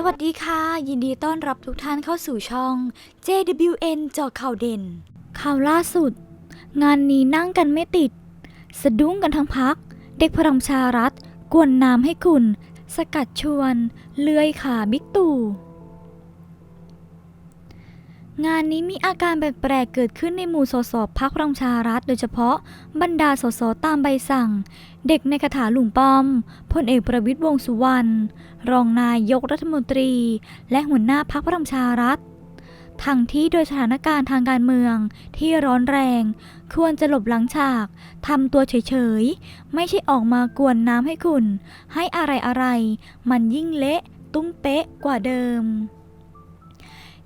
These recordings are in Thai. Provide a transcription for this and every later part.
สวัสดีค่ะ ยินดีต้อนรับทุกท่านเข้าสู่ช่อง JWN จอข่าวเด่น ข่าวล่าสุด งานนี้นั่งกันไม่ติด สะดุ้งกันทั้งพัก เด็กพลังประชารัฐ กวนน้ำให้คุณ สกัดชวน เลื้อยขาบิ๊กตู่ งานนี้มีอาการแปลกๆเกิดขึ้นในหมู่สสพักพลังประชารัฐโดยเฉพาะบรรดาสสตามใบสั่ง เด็กในคาถาหลุงป้อมพลเอกประวิตยวงสุวรรณรองนายกรัฐมนตรี และหัวหน้าพักพลังประชารัฐทั้งที่โดยสถานการณ์ทางการเมืองที่ร้อนแรง ควรจะหลบหลังฉากทำตัวเฉยๆ ไม่ใช่ออกมากวนน้ำให้คุณ ให้อะไรอะไรๆมันยิ่งเละ ตุ้มเป๊ะกว่าเดิม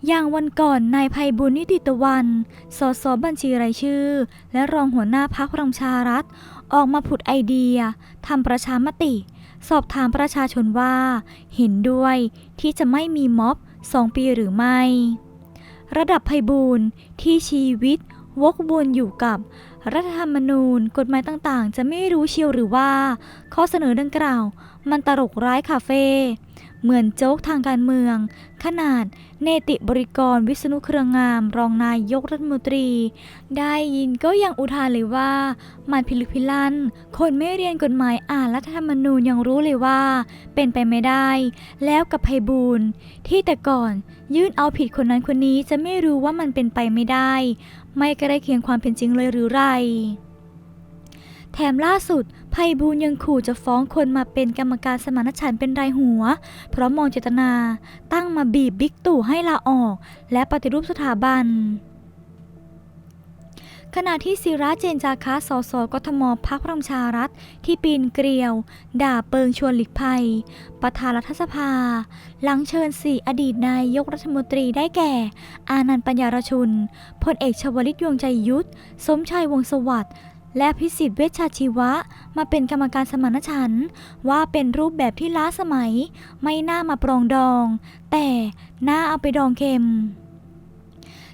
อย่างวันก่อนนายภัยบุญนิติตะวัน สสบัญชีรายชื่อ และรองหัวหน้าพักพลังชารัฐ ออกมาผุดไอเดียทำประชามติ สอบถามประชาชนว่า เห็นด้วยที่จะไม่มีม็อบสองปีหรือไม่ ระดับภัยบูรณ์ที่ชีวิตวกวนอยู่กับรัฐธรรมนูญกฎหมายต่างๆ จะไม่รู้เชียวหรือว่า ข้อเสนอดังกล่าว มันตลกร้ายคาเฟ่ เหมือนโจ๊กทางการเมือง ขนาดเนติบริกรวิษณุเครืองาม รองนายกรัฐมนตรี ได้ยินก็ยังอุทานเลยว่า มันพิลึกพิลั่น คนไม่เรียนกฎหมายอ่านรัฐธรรมนูญยังรู้เลยว่า เป็นไปไม่ได้ แล้วกับไพบูลที่แต่ก่อนยื่นเอาผิดคนนั้นคนนี้จะไม่รู้ว่ามันเป็นไปไม่ได้ ไม่ใกล้เคียงความเป็นจริงเลยหรือไรแถมล่าสุด ไพบูลยังขู่จะฟ้องคนมาเป็นกรรมการสมานฉันท์เป็นรายหัว เพราะมองเจตนาตั้งมาบีบบิ๊กตู่ให้ลาออก และปฏิรูปสถาบันขณะที่ศิระเจนจาคะสสกทมพักพลังประชารัฐ ที่ปีนเกลียว ด่าเปิงชวนหลีกภัย ประธานรัฐสภา หลังเชิญสี่อดีตนายกรัฐมนตรีได้แก่ อานันต์ปัญญารชุน พลเอกชวลิตยวงใจยุทธ สมชัยวงสวัสดิ์ และพิสิทธิ์เวชชาชีวะ มาเป็นกรรมการสมานฉันท์ว่าเป็นรูปแบบที่ล้าสมัย ไม่น่ามาปรองดอง แต่น่าเอาไปดองเค็ม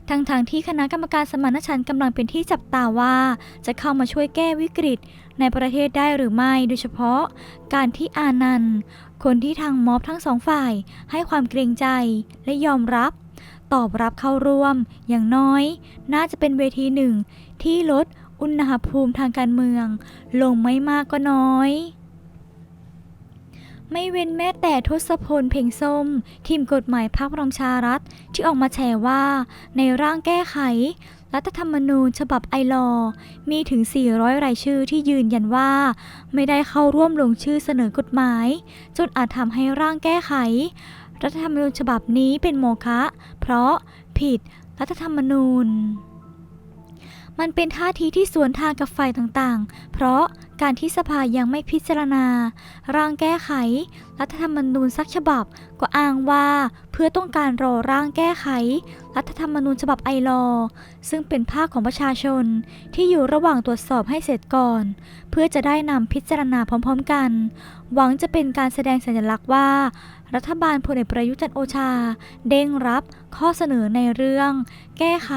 ทั้งๆทที่คณะกรรมการสมานฉันท์กำลังเป็นที่จับตาว่า จะเข้ามาช่วยแก้วิกฤตในประเทศได้หรือไม่ โดยเฉพาะ การที่อานันต์ คนที่ทางม็อบทั้งสองฝ่าย ให้ความเกรงใจและยอมรับ ตอบรับเข้าร่วม อย่างน้อย น่าจะเป็นเวทีหนึ่งที่ลด อุณหภูมิทางการเมือง ลงไม่มากก็น้อย ไม่เว้นแม้แต่ทศพลเพ่งส้ม ทีมกฎหมายพรรคพลังชารัฐที่ออกมาแฉว่า ในร่างแก้ไข รัฐธรรมนูญฉบับไอลอ มีถึง 400 รายชื่อที่ยืนยันว่า ไม่ได้เข้าร่วมลงชื่อเสนอกฎหมาย จนอาจทำให้ร่างแก้ไข รัฐธรรมนูญฉบับนี้เป็นโมฆะเพราะผิดรัฐธรรมนูญ มันเป็นท่าทีที่สวนทางกับฝ่ายต่างๆ เพราะการที่สภายังไม่พิจารณา ร่างแก้ไข รัฐธรรมนูญสักฉบับก็อ้างว่าเพื่อต้องการรอร่างแก้ไข รัฐธรรมนูญฉบับไอลอซึ่งเป็นภาคของประชาชนที่อยู่ระหว่างตรวจสอบให้เสร็จก่อน เพื่อจะได้นำพิจารณาพร้อมๆกัน หวังจะเป็นการแสดงสัญลักษณ์ว่า รัฐบาลพลเอกประยุจันโอชา เด้งรับข้อเสนอในเรื่อง แก้ไข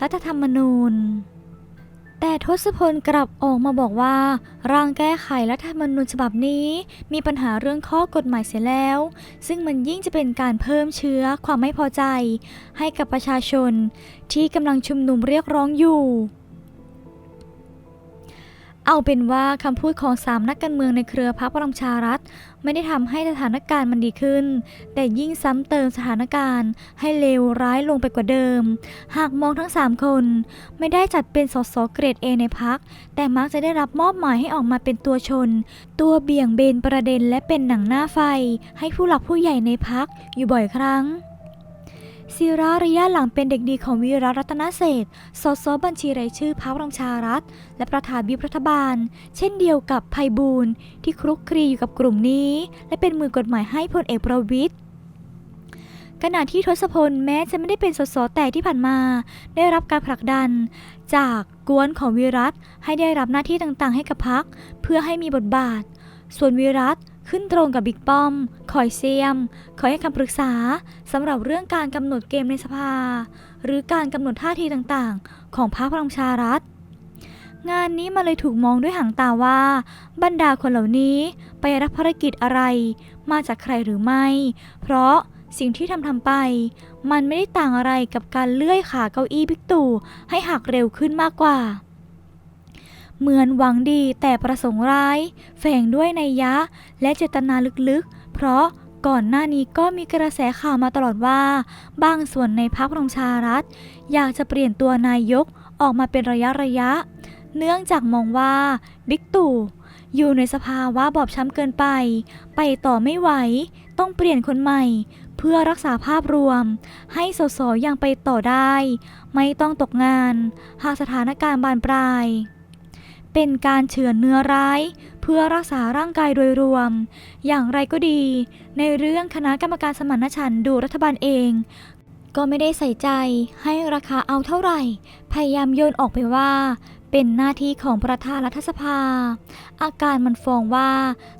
รัฐธรรมนูญ แต่ทศพลกลับออกมาบอกว่า ร่างแก้ไขรัฐธรรมนูญฉบับนี้มีปัญหาเรื่องข้อกฎหมายเสียแล้ว ซึ่งมันยิ่งจะเป็นการเพิ่มเชื้อความไม่พอใจ ให้กับประชาชนที่กำลังชุมนุมเรียกร้องอยู่ เอาเป็นว่าคำพูดของสามนักการเมืองในเครือพรรคพลังชารัฐ ไม่ได้ทำให้สถานการณ์มันดีขึ้น แต่ยิ่งซ้ำเติมสถานการณ์ ให้เลวร้ายลงไปกว่าเดิม หากมองทั้ง 3 คน ไม่ได้จัดเป็นสสเกรดเอในพัก แต่มักจะได้รับมอบหมายให้ออกมาเป็นตัวชน ตัวเบี่ยงเบนประเด็นและเป็นหนังหน้าไฟ ให้ผู้หลักผู้ใหญ่ในพักอยู่บ่อยครั้ง ศิระระยะหลังเป็นเด็กดีของวีระรัตนเศษสสบัญชีรายชื่อพรรคลังชารัฐ และประธานวิปรัฐบาล เช่นเดียวกับไพบูลที่คลุกคลีอยู่กับกลุ่มนี้ และเป็นมือกฎหมายให้พลเอกประวิตยขณะที่ทศพลแม้จะไม่ได้เป็นสสแต่ที่ผ่านมา ได้รับการผลักดัน จากกวนของวิรัตให้ได้รับหน้าที่ต่างๆ ให้กับพักเพื่อให้มีบทบาท ส่วนวิรัต ขึ้นตรงกับบิ๊กป้อม คอยเซียม คอยให้คำปรึกษาสำหรับเรื่องการกำหนดเกมในสภา หรือการกำหนดท่าทีต่างๆ ของพรรคพลังชารัฐ งานนี้มาเลยถูกมองด้วยหางตาว่า บรรดาคนเหล่านี้ไปรับภารกิจอะไร มาจากใครหรือไม่ เพราะสิ่งที่ทำทำไป มันไม่ได้ต่างอะไรกับการเลื่อยขาเก้าอี้บิ๊กตู่ให้หักเร็วขึ้นมากกว่า เหมือนหวังดีแต่ประสงค์ร้าย แฝงด้วยในยะและเจตนาลึกๆ เพราะก่อนหน้านี้ก็มีกระแสข่าวมาตลอดว่า บางส่วนในพรรคพลังประชารัฐ อยากจะเปลี่ยนตัวนายกออกมาเป็นระยะระยะ เนื่องจากมองว่าบิ๊กตู่อยู่ในสภาวะบอบช้ำเกินไป ไปต่อไม่ไหว ต้องเปลี่ยนคนใหม่ เพื่อรักษาภาพรวม ให้สสยังไปต่อได้ ไม่ต้องตกงาน หากสถานการณ์บานปลาย เป็นการเฉือนเนื้อร้าย เพื่อรักษาร่างกายโดยรวม อย่างไรก็ดี ในเรื่องคณะกรรมการสมานฉันท์ดูรัฐบาลเอง ก็ไม่ได้ใส่ใจให้ราคาเอาเท่าไหร่ พยายามโยนออกไปว่า เป็นหน้าที่ของประธานรัฐสภา อาการมันฟ้องว่า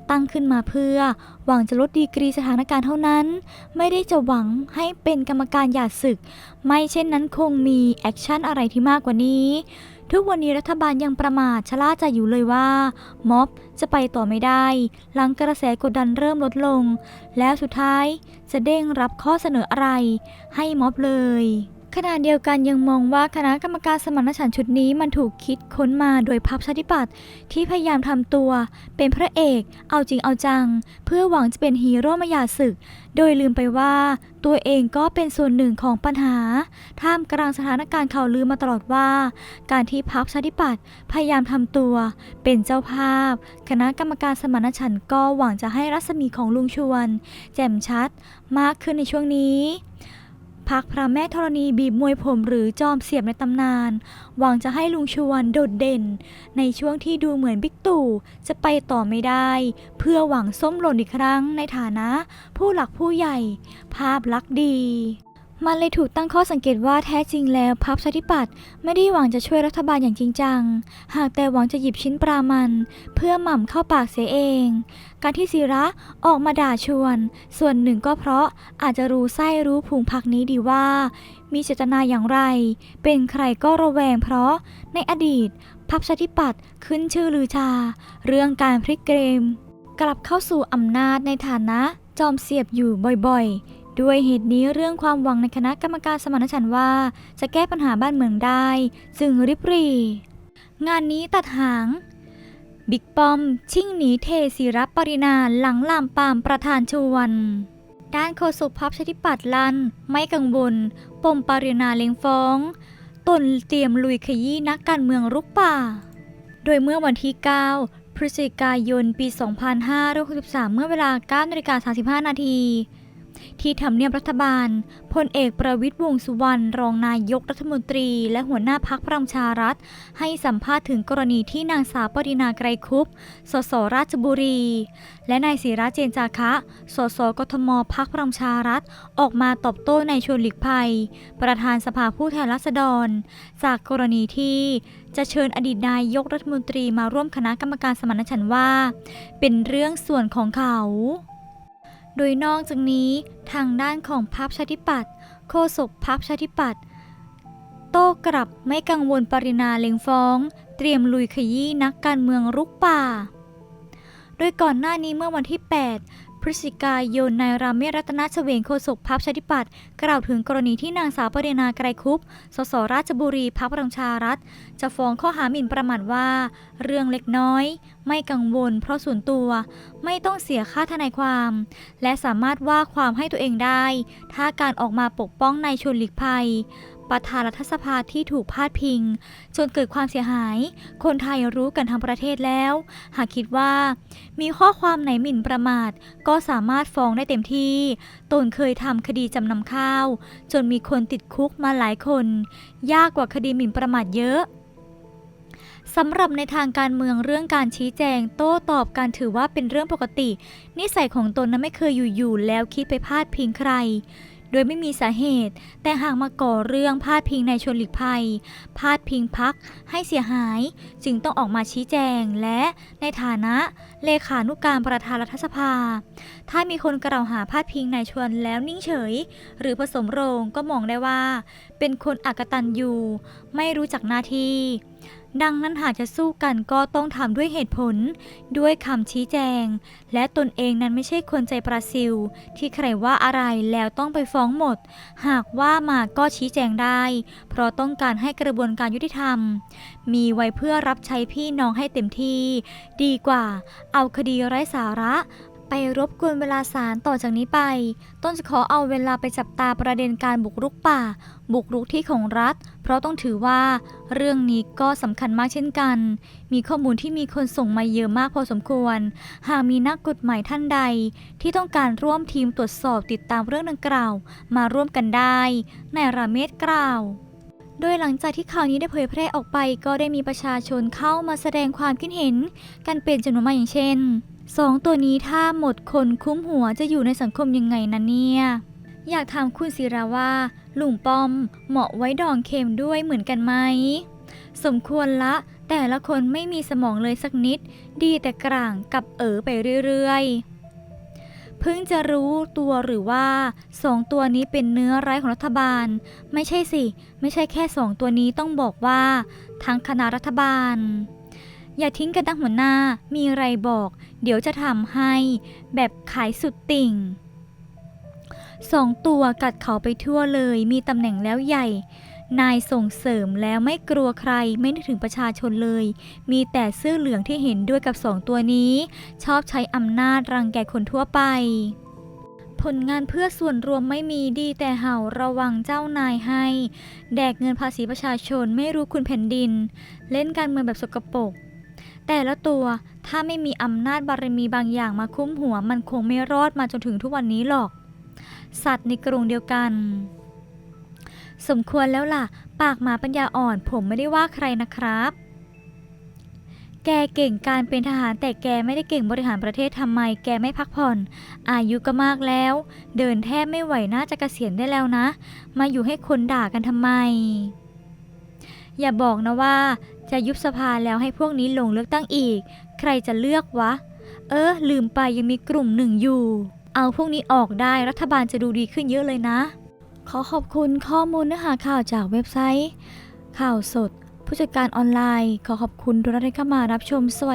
ตั้งขึ้นมาเพื่อ หวังจะลดดีกรีสถานการณ์เท่านั้น ไม่ได้จะหวังให้เป็นกรรมการหย่าศึก ไม่เช่นนั้นคงมีแอคชั่นอะไรที่มากกว่านี้ ทุกวันนี้รัฐบาลยังประมาทชะล่าใจอยู่เลยว่า ม็อบจะไปต่อไม่ได้ หลังกระแสกดดันเริ่มลดลง แล้วสุดท้ายจะเด้งรับข้อเสนออะไร ให้ม็อบเลย ขณะเดียวกันยังมองว่าคณะกรรมการสมานฉันท์ชุดนี้มันถูกคิดค้นมาโดยพรรคชาธิปัตย์ที่พยายามทำตัว เป็นพระเอก เอาจริงเอาจัง เพื่อหวังจะเป็นฮีโร่มาหยาศึก โดยลืมไปว่าตัวเองก็เป็นส่วนหนึ่งของปัญหา ท่ามกลางสถานการณ์ข่าวลือมาตลอดว่า การที่พรรคชาธิปัตย์พยายามทำตัว เป็นเจ้าภาพ คณะกรรมการสมานฉันท์ก็หวังจะให้รัศมีของลุงชวน แจ่มชัด มากขึ้นในช่วงนี้ พักพระแม่ธรณีบีบมวยผมหรือจอมเสียบในตำนาน หวังจะให้ลุงชวนโดดเด่น ในช่วงที่ดูเหมือนบิ๊กตู่จะไปต่อไม่ได้ เพื่อหวังส้มหล่นอีกครั้งในฐานะ ผู้หลักผู้ใหญ่ ภาพลักษณ์ดีมันเลยถูกตั้งข้อสังเกตว่าแท้จริงแล้วพรรคประชาธิปัตย์ไม่ได้หวังจะช่วยรัฐบาลอย่างจริงจัง หากแต่หวังจะหยิบชิ้นปลามัน เพื่อหม่ำเข้าปากเสียเอง การที่ศิระออกมาด่าชวน ส่วนหนึ่งก็เพราะอาจจะรู้ไส้รู้พุงพักนี้ดีว่า มีเจตนาอย่างไร เป็นใครก็ระแวงเพราะในอดีตพรรคประชาธิปัตย์ขึ้นชื่อลือชา เรื่องการพลิกเกม กลับเข้าสู่อำนาจในฐานะจอมเสียบอยู่บ่อยๆ ด้วยเหตุนี้เรื่องความหวังในคณะกรรมการสมานฉันท์ว่า จะแก้ปัญหาบ้านเมืองได้ จึงริบรี งานนี้ตัดหาง บิ๊กป้อม ชิ่งหนีเทศิรปรินาหลังลามปามประธานชวน ด้านโฆษกพับชาธิปัตลัน ไม่กังวล ปมปรินาเลงฟ้อง ตนเตรียมลุยขยี้นักการเมืองรุกป่า โดยเมื่อวันที่ 9 พฤศจิกายนปี 2563 เมื่อเวลา9นาฬิกา35 นาที ที่ทำเนียบรัฐบาลพลเอกประวิตยวงสุวรรณรองนายกรัฐมนตรี และหัวหน้าพักพลังชารัฐ ให้สัมภาษณ์ถึงกรณีที่นางสาวปรินาไกรคุปสสราชบุรี และนายศิระเจนจาคะ สสกทมพักพลังชารัฐ ออกมาตอบโต้ในชวนหลีกภัย ประธานสภาผู้แทนราษฎร จากกรณีที่จะเชิญอดีตนายกรัฐมนตรีมาร่วมคณะกรรมการสมานฉันท์ว่า เป็นเรื่องส่วนของเขา โดยนอกจากนี้ทางด้านของพรรคชาติปัตย์โฆษกพรรคชาติปัตย์โต้กลับไม่กังวลปรินาเล็งฟ้อง เตรียมลุยขยี้นักการเมืองรุกป่า โดยก่อนหน้านี้เมื่อวันที่ 8 พฤศจิกายนนายรามเมศรัตนชเวงโฆษกพรรคประชาธิปัตย์กล่าวถึงกรณีที่นางสาวปรินาไกรคุปสสราชบุรีพักพลังประชารัฐ จะฟ้องข้อหาหมิ่นประมาทว่า เรื่องเล็กน้อย ไม่กังวล เพราะส่วนตัวไม่ต้องเสียค่าทนายความ และสามารถว่าความให้ตัวเองได้ ถ้าการออกมาปกป้องนายชวนหลีกภัย ประธานรัฐสภาที่ถูกพาดพิง จนเกิดความเสียหาย คนไทยรู้กันทั้งประเทศแล้ว หากคิดว่า มีข้อความไหนหมิ่นประมาท ก็สามารถฟ้องได้เต็มที่ ตนเคยทำคดีจำนำข้าว จนมีคนติดคุกมาหลายคน ยากกว่าคดีหมิ่นประมาทเยอะสำหรับในทางการเมืองเรื่องการชี้แจง โต้ตอบการถือว่าเป็นเรื่องปกติ นิสัยของตนนั้นไม่เคยอยู่ๆแล้วคิดไปพาดพิงใคร โดยไม่มีสาเหตุ แต่หากมาก่อเรื่องพาดพิงในชวนหลีกภัย พาดพิงพักให้เสียหาย จึงต้องออกมาชี้แจงและในฐานะเลขานุการประธานรัฐสภา ถ้ามีคนกล่าวหาพาดพิงนายชวนแล้วนิ่งเฉย หรือผสมโรงก็มองได้ว่า เป็นคนอักตันยูไม่รู้จักหน้าที่ ดังนั้นหากจะสู้กันก็ต้องทำด้วยเหตุผล ด้วยคำชี้แจง และตนเองนั้นไม่ใช่คนใจปราซิล ที่ใครว่าอะไรแล้วต้องไปฟ้องหมด หากว่ามาก็ชี้แจงได้ เพราะต้องการให้กระบวนการยุติธรรม มีไว้เพื่อรับใช้พี่น้องให้เต็มที่ ดีกว่า เอาคดีไร้สาระ ไปรบกวนเวลาศาลต่อจากนี้ไป ต้นจะขอเอาเวลาไปจับตาประเด็นการบุกรุกป่า บุกรุกที่ของรัฐ เพราะต้องถือว่า เรื่องนี้ก็สำคัญมากเช่นกัน มีข้อมูลที่มีคนส่งมาเยอะมากพอสมควร หากมีนักกฎหมายท่านใด ที่ต้องการร่วมทีมตรวจสอบติดตามเรื่องดังกล่าว มาร่วมกันได้นายราเมศกล่าวโดยหลังจากที่ข่าวนี้ได้เผยแพร่ออกไป ก็ได้มีประชาชนเข้ามาแสดงความคิดเห็น กันเป็นจำนวนมากอย่างเช่น สองตัวนี้ถ้าหมดคนคุ้มหัวจะอยู่ในสังคมยังไงนะเนี่ย อยากถามคุณศิราว่า ลุงป้อมเหมาะไว้ดองเค็มด้วยเหมือนกันไหม สมควรละ แต่ละคนไม่มีสมองเลยสักนิด ดีแต่กลางกับเอ๋อไปเรื่อยๆ เพิ่งจะรู้ตัวหรือว่าสองตัวนี้เป็นเนื้อไร้ของรัฐบาล ไม่ใช่สิ ไม่ใช่แค่สองตัวนี้ต้องบอกว่า ทั้งคณะรัฐบาล อย่าทิ้งกันตั้งหัวหน้า มีอะไรบอก เดี๋ยวจะทำให้ แบบขายสุดติ่ง สองตัวกัดเขาไปทั่วเลย มีตำแหน่งแล้วใหญ่ นายส่งเสริมแล้วไม่กลัวใคร ไม่นึกถึงประชาชนเลย มีแต่เสื้อเหลืองที่เห็นด้วยกับสองตัวนี้ ชอบใช้อำนาจรังแกคนทั่วไปผลงานเพื่อส่วนรวมไม่มีดีแต่เห่าระวังเจ้านายให้ แดกเงินภาษีประชาชนไม่รู้คุณแผ่นดิน เล่นการเมืองแบบสกปรก แต่ละตัวถ้าไม่มีอำนาจบารมีบางอย่างมาคุ้มหัวมันคงไม่รอดมาจนถึงทุกวันนี้หรอก สัตว์ในกรงเดียวกัน สมควรแล้วล่ะ ปากหมาปัญญาอ่อนผมไม่ได้ว่าใครนะครับ แกเก่งการเป็นทหารแต่แกไม่ได้เก่งบริหารประเทศทำไม แกไม่พักผ่อน อายุก็มากแล้ว เดินแทบไม่ไหวน่าจะเกษียณได้แล้วนะ มาอยู่ให้คนด่ากันทำไมอย่าบอกนะว่า จะยุบสภาแล้วให้พวกนี้ลงเลือกตั้งอีก ใครจะเลือกวะ เออ ลืมไปยังมีกลุ่มหนึ่งอยู่ เอาพวกนี้ออกได้รัฐบาลจะดูดีขึ้นเยอะเลยนะ ขอขอบคุณข้อมูลเนื้อหาข่าวจากเว็บไซต์ ข่าวสด ผู้จัดการออนไลน์ ขอขอบคุณทุกท่านที่เข้ามารับชมสวัสดี